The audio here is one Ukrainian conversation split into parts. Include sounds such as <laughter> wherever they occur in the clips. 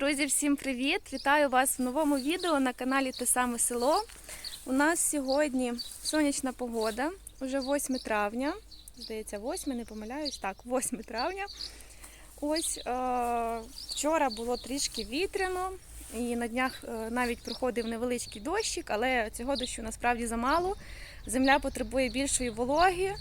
Друзі, всім привіт! Вітаю вас в новому відео на каналі Те саме село. У нас сьогодні сонячна погода, уже 8 травня. Здається, 8, не помиляюсь. Так, 8 травня. Ось е- вчора було трішки вітряно, і на днях е, навіть проходив невеличкий дощик, але цього дощу насправді замало. Земля потребує більшої вологи.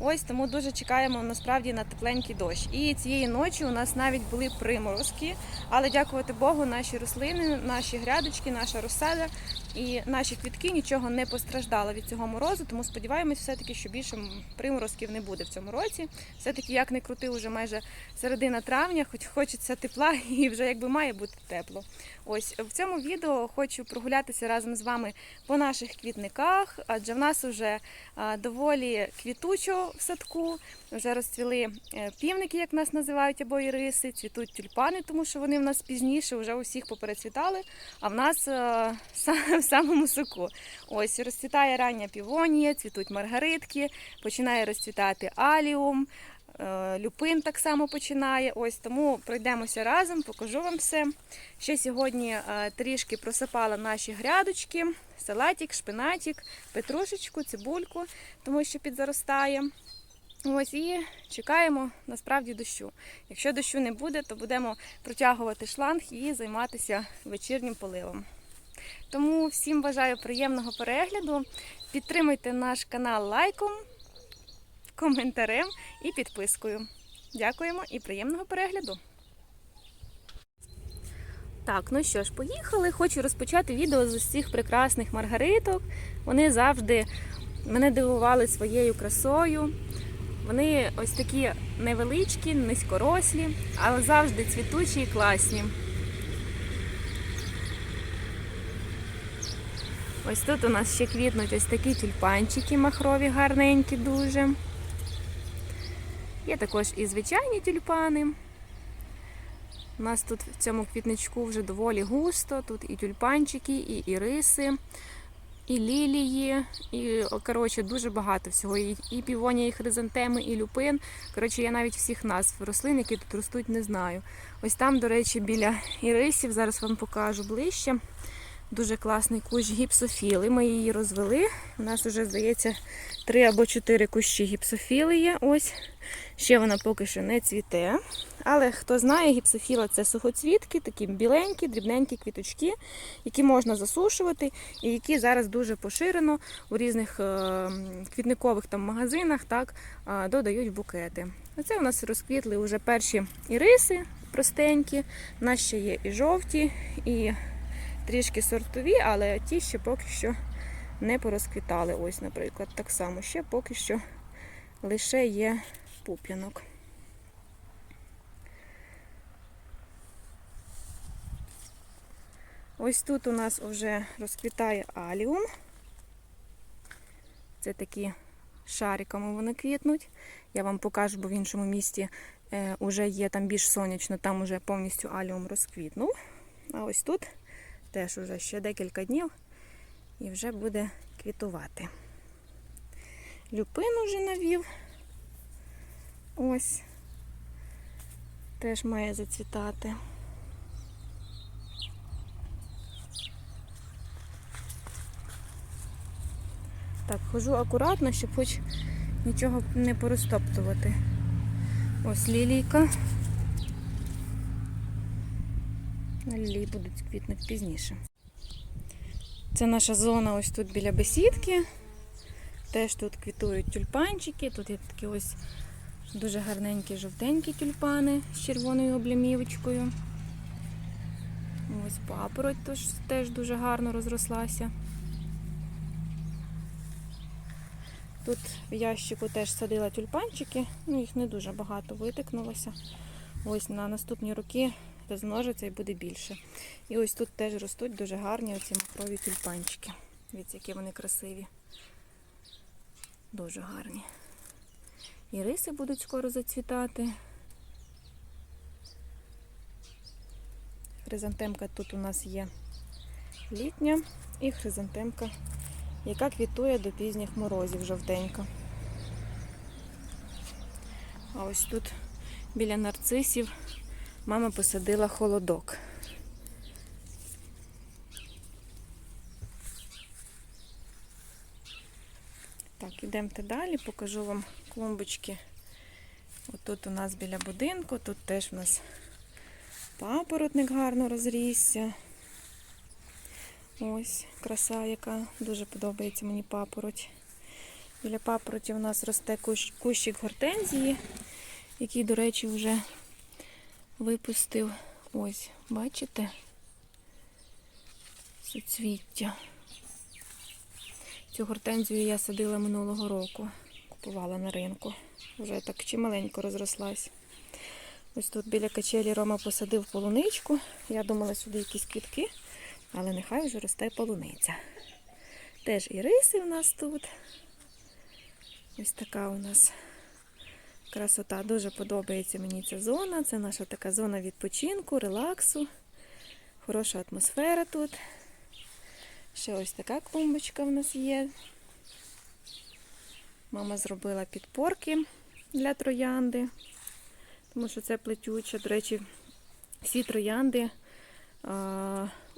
Ось тому дуже чекаємо насправді на тепленький дощ. І цієї ночі у нас навіть були приморозки, але дякувати Богу, наші рослини, наші грядочки, наша розсада і наші квітки нічого не постраждало від цього морозу. Тому сподіваємось, все-таки, що більше приморозків не буде в цьому році. Все-таки, як не крути, вже майже середина травня, хоч хочеться тепла <laughs> і вже якби має бути тепло. Ось в цьому відео хочу прогулятися разом з вами по наших квітниках, адже в нас вже доволі квітучо в садку. Вже розцвіли е, півники, як нас називають, або іриси, цвітуть тюльпани, тому що вони в нас пізніше вже усіх поперецвітали, а в нас е, <laughs> в самому соку. Ось розцвітає рання півонія, цвітуть маргаритки, починає розцвітати аліум. е, Люпин так само починає. Ось тому пройдемося разом, покажу вам все. Ще сьогодні е, трішки просипала наші грядочки, салатик, шпинатик, петрушечку, цибульку, тому що підзаростає. Ось і чекаємо насправді дощу. Якщо дощу не буде, то будемо протягувати шланг і займатися вечірнім поливом. Тому всім бажаю приємного перегляду. Підтримуйте наш канал лайком, коментарем і підпискою. Дякуємо і приємного перегляду. Так, ну що ж, поїхали. Хочу розпочати відео з усіх прекрасних маргариток. Вони завжди мене дивували своєю красою. Вони ось такі невеличкі, низькорослі, але завжди цвітучі і класні. Ось тут у нас ще квітнуть ось такі тюльпанчики махрові, гарненькі дуже. Є також і звичайні тюльпани. У нас тут в цьому квітничку вже доволі густо. Тут і тюльпанчики, і іриси, і лілії, і коротше, дуже багато всього. І, півонія, і хризантеми, і люпин. Коротше, я навіть всіх назв рослин, які тут ростуть, не знаю. Ось там, до речі, біля ірисів, зараз вам покажу ближче. Дуже класний кущ гіпсофіли. Ми її розвели. У нас вже, здається, три або чотири кущі гіпсофіли є. Ось. Ще вона поки що не цвіте. Але хто знає, гіпсофіла це сухоцвітки, такі біленькі, дрібненькі квіточки, які можна засушувати, і які зараз дуже поширено у різних е, квітникових там магазинах так, додають букети. Оце у нас розквітли вже перші іриси простенькі. У нас ще є і жовті, і трішки сортові, але ті ще поки що не порозквітали. Ось, наприклад, так само ще поки що лише є пуп'янок. Ось тут у нас вже розквітає аліум. Це такі шариками вони квітнуть. Я вам покажу, бо в іншому місті е, вже є там більш сонячно, там вже повністю аліум розквітнув. А ось тут теж уже ще декілька днів і вже буде квітувати. Люпин уже навів. Ось. Теж має зацвітати. Так, хожу акуратно, щоб хоч нічого не порозтоптувати. Ось лілійка. Лілії будуть квітнути пізніше. Це наша зона ось тут біля бесідки. Теж тут квітують тюльпанчики. Тут є такі ось дуже гарненькі жовтенькі тюльпани з червоною облямівочкою. Ось папороть теж, дуже гарно розрослася. Тут в ящику теж садила тюльпанчики, ну їх не дуже багато витикнулося. Ось на наступні роки розмножиться і буде більше. І ось тут теж ростуть дуже гарні оці махрові тюльпанчики. Дивіться, які вони красиві. Дуже гарні. І риси будуть скоро зацвітати. Хризантемка тут у нас є літня і хризантемка, яка квітує до пізніх морозів жовтенька. А ось тут біля нарцисів мама посадила холодок. Так, ідемо далі, покажу вам клумбочки. Отут у нас біля будинку, тут теж у нас папоротник гарно розрісся. Ось краса, яка дуже подобається мені папороть. Біля папороті у нас росте кущик гортензії, який, до речі, вже випустив. Ось, бачите? Суцвіття. Цю гортензію я садила минулого року. Купувала на ринку. Вже так чималенько розрослась. Ось тут біля качелі Рома посадив полуничку. Я думала, сюди якісь квітки, але нехай вже росте полуниця. Теж і риси в нас тут. Ось така у нас красота. Дуже подобається мені ця зона. Це наша така зона відпочинку, релаксу. Хороша атмосфера тут. Ще ось така клумбочка в нас є. Мама зробила підпорки для троянди, тому що це плетюче. До речі, всі троянди,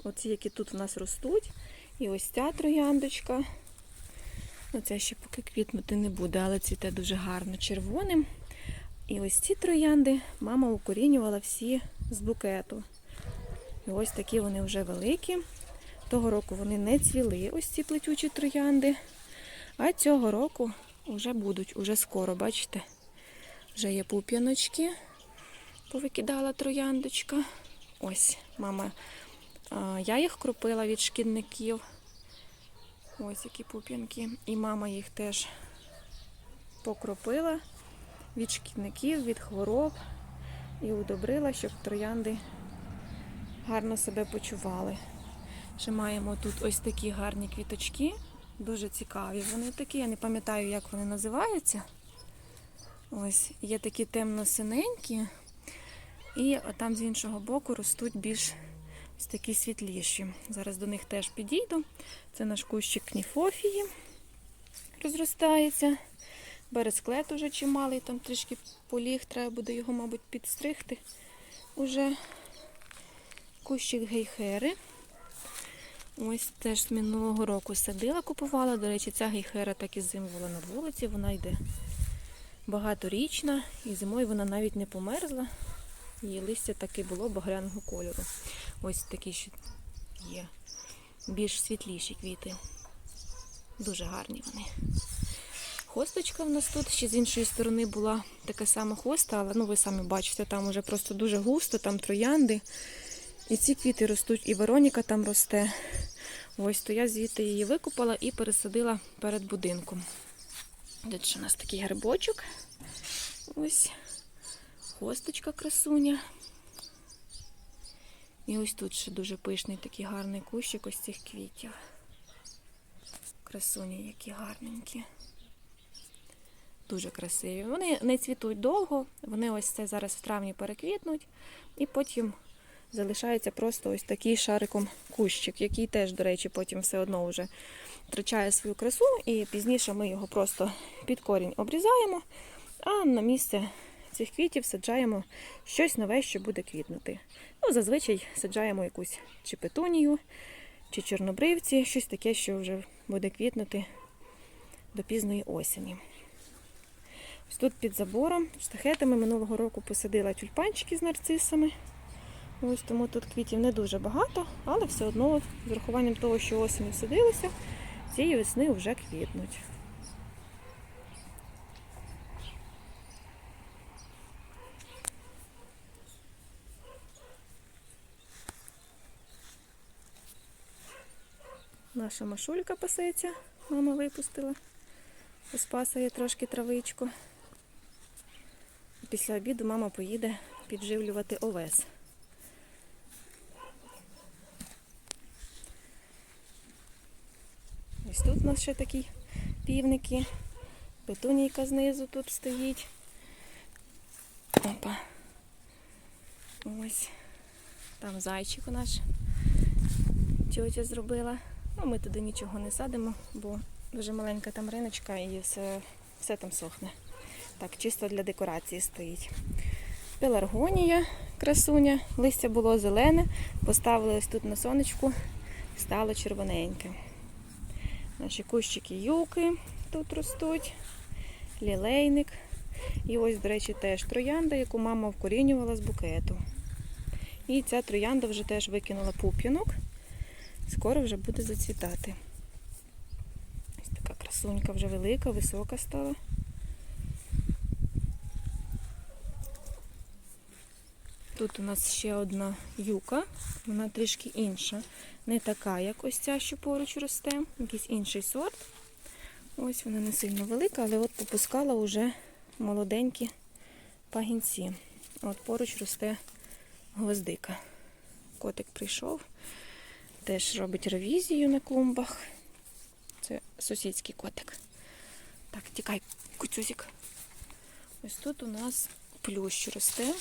оці, які тут у нас ростуть, і ось ця трояндочка. Ну, це ще поки квітнути не буде, але цвіте дуже гарно червоним. І ось ці троянди мама укорінювала всі з букету. І ось такі вони вже великі. Того року вони не цвіли, ось ці плетючі троянди. А цього року вже будуть, уже скоро, бачите? Вже є пуп'яночки, повикидала трояндочка. Ось, мама, я їх кропила від шкідників. Ось які пуп'янки. І мама їх теж покропила від шкідників, від хвороб і удобрила, щоб троянди гарно себе почували. Ще маємо тут ось такі гарні квіточки. Дуже цікаві. Вони такі, я не пам'ятаю, як вони називаються. Ось, є такі темно-синенькі. І там з іншого боку ростуть більш ось такі світліші. Зараз до них теж підійду. Це наш кущик кніфофії розростається. Бересклет уже чималий, там трішки поліг, треба буде його, мабуть, підстригти. Уже кущик гейхери. Ось теж з минулого року садила, купувала. До речі, ця гейхера так і зимувала на вулиці, вона йде багаторічна, і зимою вона навіть не померзла. Її листя таки було багряного кольору. Ось такі ще є більш світліші квіти. Дуже гарні вони. Хосточка в нас тут ще з іншої сторони була така сама хоста, але ну ви самі бачите, там уже просто дуже густо, там троянди. І ці квіти ростуть, і Вероніка там росте. Ось, то я звідти її викопала і пересадила перед будинком. Тут ще у нас такий грибочок. Ось. Хосточка красуня. І ось тут ще дуже пишний такий гарний кущик ось цих квітів. Красуні, які гарненькі. Дуже красиві. Вони не цвітуть довго, вони ось це зараз в травні переквітнуть, і потім залишається просто ось такий шариком кущик, який теж, до речі, потім все одно вже втрачає свою красу, і пізніше ми його просто під корінь обрізаємо, а на місце цих квітів саджаємо щось нове, що буде квітнути. Ну, зазвичай саджаємо якусь чи петунію, чи чорнобривці, щось таке, що вже буде квітнути до пізної осені. Ось тут під забором, штахетами минулого року посадила тюльпанчики з нарцисами. Ось тому тут квітів не дуже багато, але все одно з урахуванням того, що осінь садилися, цієї весни вже квітнуть. Наша машулька пасеться, мама випустила. Поспасає трошки травичку. Після обіду мама поїде підживлювати овес. Ось тут у нас ще такі півники. Петунійка знизу тут стоїть. Опа. Ось. Там зайчик у наш тьотя зробила. Ну, ми туди нічого не садимо, бо дуже маленька там риночка і все, все там сохне. Так, чисто для декорації стоїть. Пеларгонія, красуня, листя було зелене, поставили ось тут на сонечку, стало червоненьке. Наші кущики юки, тут ростуть, лілейник. І ось, до речі, теж троянда, яку мама вкорінювала з букету. І ця троянда вже теж викинула пуп'янок. Скоро вже буде зацвітати. Ось така красунька вже велика, висока стала. Тут у нас ще одна юка, вона трішки інша. Не така, як ось ця, що поруч росте, якийсь інший сорт. Ось вона не сильно велика, але от попускала вже молоденькі пагінці. От поруч росте гвоздика. Котик прийшов, теж робить ревізію на клумбах. Це сусідський котик. Так, тікай, куцюзик. Ось тут у нас плющ росте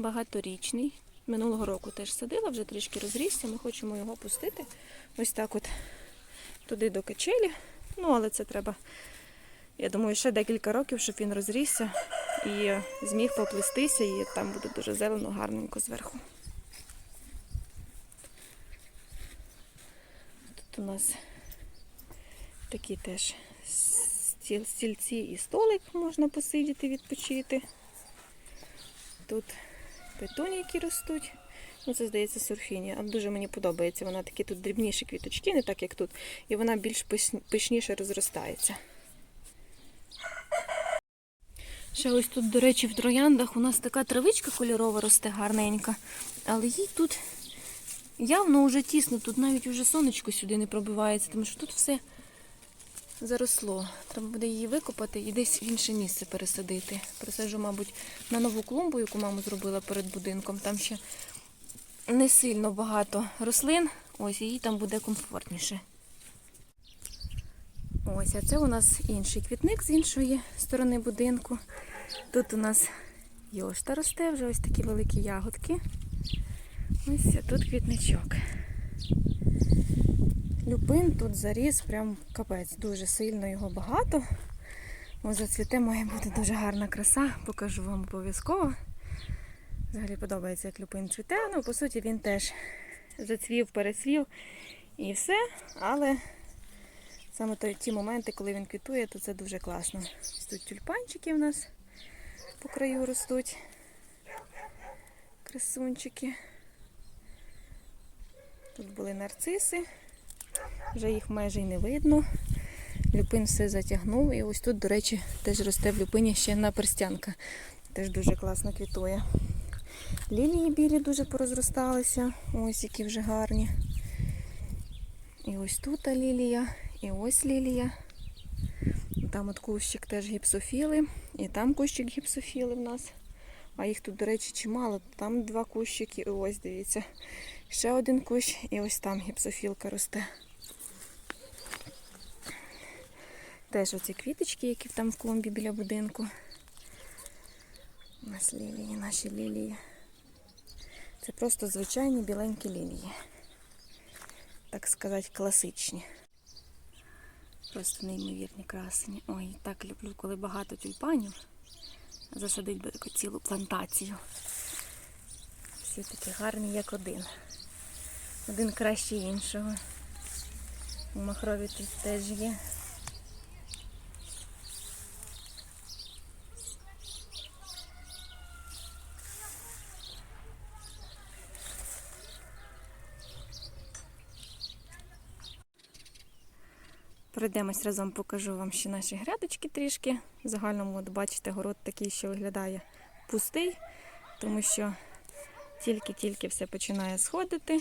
багаторічний. Минулого року теж садила, вже трішки розрісся. Ми хочемо його пустити. Ось так от туди до качелі. Ну, але це треба, я думаю, ще декілька років, щоб він розрісся і зміг поплестися, і там буде дуже зелено, гарненько зверху. Тут у нас такі теж стіл, стільці і столик можна посидіти, відпочити. Тут петуні, які ростуть. Ну, це здається сурфіні. А дуже мені подобається. Вона такі тут дрібніші квіточки, не так як тут. І вона більш пишніше розростається. Ще ось тут, до речі, в трояндах у нас така травичка кольорова росте гарненька. Але їй тут явно вже тісно, тут навіть уже сонечко сюди не пробивається, тому що тут все заросло. Треба буде її викопати і десь в інше місце пересадити. Пересаджу, мабуть, на нову клумбу, яку мама зробила перед будинком. Там ще не сильно багато рослин. Ось, їй там буде комфортніше. Ось, а це у нас інший квітник з іншої сторони будинку. Тут у нас йошта росте, вже ось такі великі ягодки. Ось тут квітничок. Люпин тут заріс, прям капець, дуже сильно його багато. Ось зацвіте має бути дуже гарна краса, покажу вам обов'язково. Взагалі подобається, як люпин цвіте. Ну, по суті, він теж зацвів, пересвів і все. Але саме ті моменти, коли він квітує, то це дуже класно. Тут тюльпанчики в нас по краю ростуть. Красунчики. Тут були нарциси. Вже їх майже й не видно. Люпин все затягнув. І ось тут, до речі, теж росте в люпині ще наперстянка. Теж дуже класно квітує. Лілії білі дуже порозросталися. Ось які вже гарні. І ось тут лілія, і ось лілія. Там от кущик теж гіпсофіли, і там кущик гіпсофіли в нас. А їх тут, до речі, чимало. Там два кущики, і ось дивіться. Ще один кущ, і ось там гіпсофілка росте. Теж оці квіточки, які там в клумбі біля будинку. У нас лілії, наші лілії. Це просто звичайні біленькі лілії. Так сказати, класичні. Просто неймовірні красені. Ой, так люблю, коли багато тюльпанів. Засадить би таку цілу плантацію. Всі такі гарні, як один. Один краще іншого. У махрові тут теж є. Пройдемось разом, покажу вам ще наші грядочки трішки. В загальному, от бачите, город такий, що виглядає пустий, тому що тільки-тільки все починає сходити.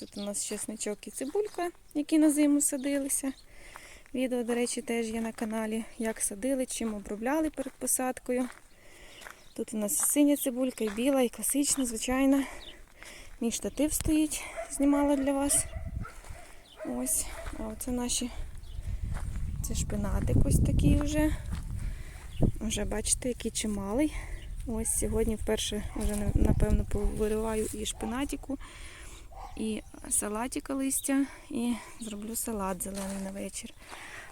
Тут у нас чесничок і цибулька, які на зиму садилися. Відео, до речі, теж є на каналі, як садили, чим обробляли перед посадкою. Тут у нас і синя цибулька, і біла, і класична, звичайна. Мій штатив стоїть, знімала для вас. Ось, а оце наші це шпинатик ось такий вже. Вже бачите, який чималий. Ось сьогодні вперше вже напевно повириваю і шпинатику, і салатика листя, і зроблю салат зелений на вечір.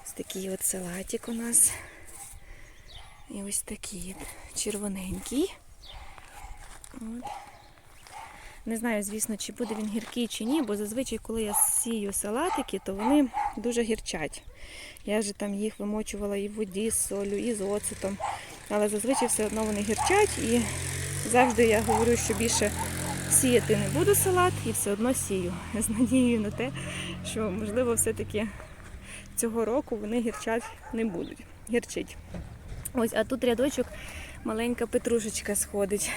Ось такий от салатик у нас. І ось такий червоненький. От. Не знаю, звісно, чи буде він гіркий чи ні, бо зазвичай, коли я сію салатики, то вони дуже гірчать. Я вже там їх вимочувала і в воді з солью, і з оцетом. Але зазвичай все одно вони гірчать і завжди я говорю, що більше сіяти не буду салат і все одно сію. <laughs> З надією на те, що можливо все-таки цього року вони гірчать не будуть. Гірчить. Ось, а тут рядочок маленька петрушечка сходить.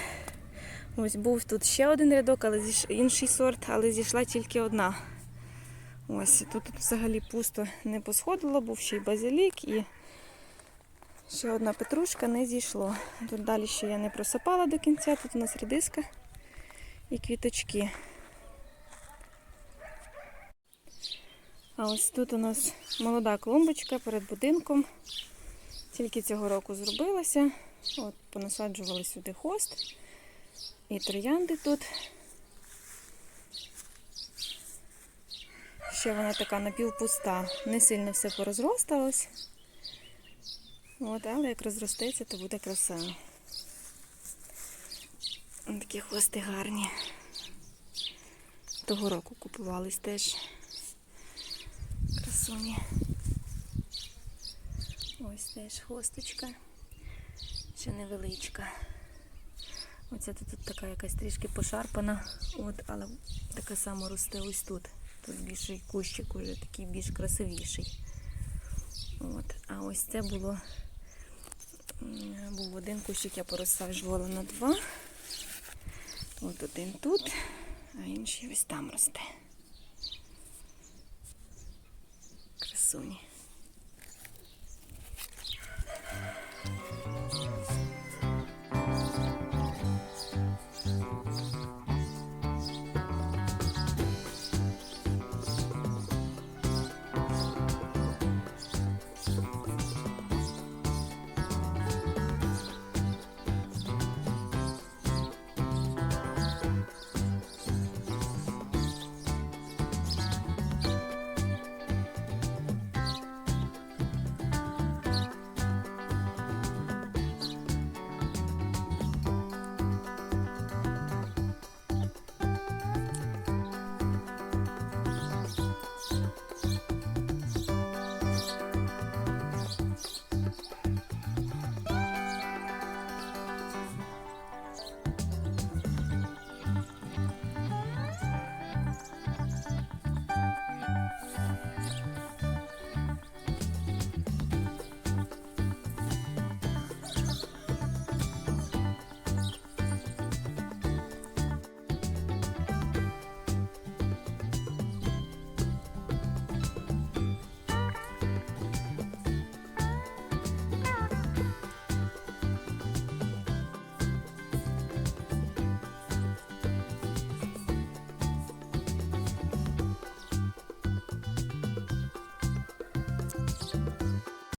Ось був тут ще один рядок, але інший сорт, але зійшла тільки одна. Ось тут, взагалі пусто не посходило, був ще й базилік і ще одна петрушка не зійшло. Тут далі ще я не просипала до кінця, тут у нас редиска і квіточки. А ось тут у нас молода клумбочка перед будинком. Тільки цього року зробилася. От, понасаджували сюди хост і троянди тут. Ще вона така напівпуста, не сильно все порозросталось. От, але як розростеться, то буде краса. Такі хвости гарні. Того року купувались теж красуні. Ось теж хвосточка. Ще невеличка. Тут, тут така якась трішки пошарпана, от, але така сама росте ось тут. Тут більший кущик уже такий більш красивіший. От. А ось це було був один кущик, я порозсаджувала на два. От один тут, а інший ось там росте. Красуні.